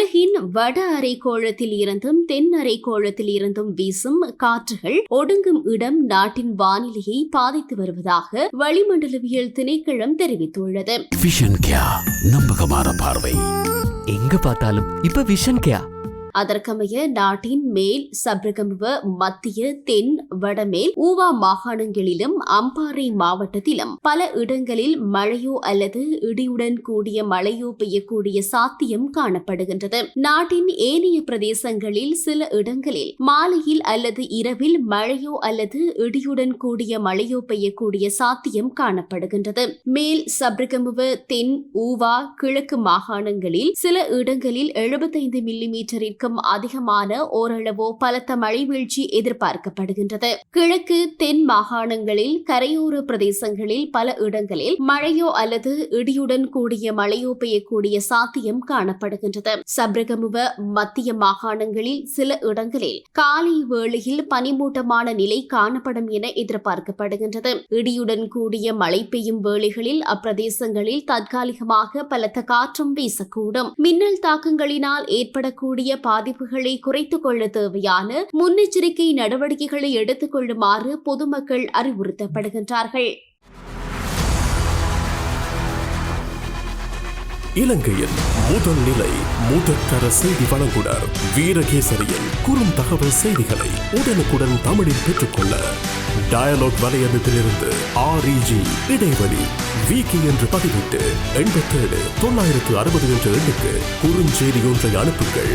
உலகின் வட அரைக்கோளத்தில் இருந்தும் தென் அரைக்கோளத்தில் இருந்தும் வீசும் காற்றுகள் ஒடுங்கும் இடம் நாட்டின் வானிலையை பாதித்து வருவதாக வளிமண்டலவியல் திணைக்களம் தெரிவித்துள்ளது. நம்பகமான பார்வை. எங்க பார்த்தாலும் இப்ப விஷன் கேயா அதற்கமைய நாட்டின் மேல் சப்ரகமுவ மத்திய தென் வடமேல் ஊவா மாகாணங்களிலும் அம்பாறை மாவட்டத்திலும் பல இடங்களில் மழையோ அல்லது இடியுடன் கூடிய மழையோ பெய்யக்கூடிய சாத்தியம் காணப்படுகின்றது. நாட்டின் ஏனைய பிரதேசங்களில் சில இடங்களில் மாலையில் அல்லது இரவில் மழையோ அல்லது இடியுடன் கூடிய மழையோ பெய்யக்கூடிய சாத்தியம் காணப்படுகின்றது. மேல் சப்ரகமுவ தென் ஊவா கிழக்கு மாகாணங்களில் சில இடங்களில் எழுபத்தைந்து மில்லிமீட்டரிற்கும் அதிகமான ஓரளவோ பலத்த மழை வீழ்ச்சி எதிர்பார்க்கப்படுகின்றது. கிழக்கு தென் மாகாணங்களில் கரையோர பிரதேசங்களில் பல இடங்களில் மழையோ அல்லது இடியுடன் கூடிய மழையோ பெய்யக்கூடிய சாத்தியம் காணப்படுகின்றது. சப்ரகமுவ மத்திய மாகாணங்களில் சில இடங்களில் காலை வேளையில் பனிமூட்டமான நிலை காணப்படும் என எதிர்பார்க்கப்படுகின்றது. இடியுடன் கூடிய மழை பெய்யும் வேளைகளில் அப்பிரதேசங்களில் தற்காலிகமாக பலத்த காற்றும் வீசக்கூடும். மின்னல் தாக்கங்களினால் ஏற்படக்கூடிய பாதிப்புகளை குறைத்துக் கொள்ள தேவையான முன்னெச்சரிக்கை நடவடிக்கைகளை எடுத்துக் கொள்ளுமாறு பொதுமக்கள் அறிவுறுத்தப்படுகின்றார்கள். இலங்கையின் முதல் நிலை முதற்கர செய்தி வழங்குனர் வீரகேசரியின் குறும் தகவல் செய்திகளை உடனுக்குடன் தமிழில் பெற்றுக்கொள்ள டயலாக் வலையமைப்பிலிருந்து ஆர்இஜி இடைவெளி விகி என்று பதிவிட்டு எண்பத்தேழு தொள்ளாயிரத்து அறுபது என்ற எண்ணுக்கு குறுஞ்செய்தி ஒன்றை அனுப்புங்கள்.